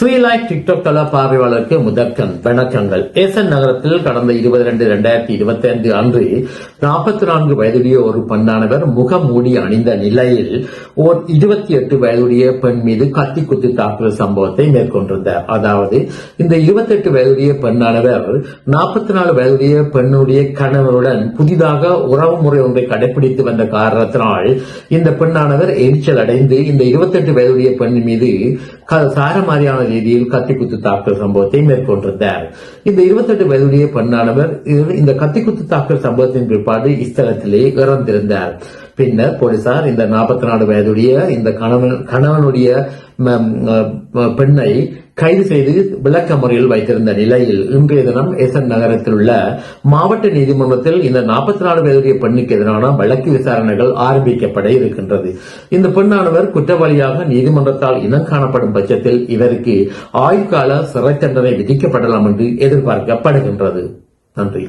ஸ்ரீலாய் TikTok தள பார்வையாளருக்கு முதக்கம் வணக்கங்கள். ஏசன் நகரத்தில் கடந்த இருபது ரெண்டு இரண்டாயிரத்தி இருபத்தி ஐந்து அன்று நாற்பத்தி நான்கு வயதுடைய ஒரு பெண்ணானவர் முகமூடி அணிந்த நிலையில் ஓர் இருபத்தி எட்டு வயதுடைய பெண் மீது கத்தி குத்தி தாக்குதல் சம்பவத்தை மேற்கொண்டிருந்தார். அதாவது இந்த இருபத்தி எட்டு வயதுடைய பெண்ணானவர் நாற்பத்தி நாலு வயதுடைய பெண்ணுடைய கணவருடன் புதிதாக உறவு முறை ஒன்றை கடைபிடித்து வந்த காரணத்தினால் இந்த பெண்ணானவர் எரிச்சல் அடைந்து இந்த இருபத்தி எட்டு வயதுடைய பெண் மீது க- சாரமாரியான ரீதியில் கத்திக்குத்து தாக்கல் சம்பவத்தை மேற்கொண்டிருந்தார். இந்த 28 வயதுடைய பெண்ணானவர் இவர் இந்த கத்திக்குத்து தாக்கல் சம்பவத்தின் பிற்பாடு இஸ்தலத்திலே இறந்திருந்தார். பின்னர் போலீசார் இந்த 44 நாலு வயதுடைய இந்த கணவன் கணவனுடைய பெண்ணை கைது செய்து விளக்க முறையில் வைத்திருந்த நிலையில் இன்றைய தினம் எசன் நகரத்தில் உள்ள மாவட்ட நீதிமன்றத்தில் இந்த 44 நாலு வயதுடைய பெண்ணுக்கு எதிரான வழக்கு விசாரணைகள் ஆரம்பிக்கப்பட இருக்கின்றது. இந்த பெண்ணானவர் குற்றவாளியாக நீதிமன்றத்தால் இனம் காணப்படும் பட்சத்தில் இவருக்கு ஆயுட்கால சிறை தண்டனை விதிக்கப்படலாம் என்று எதிர்பார்க்கப்படுகின்றது. நன்றி.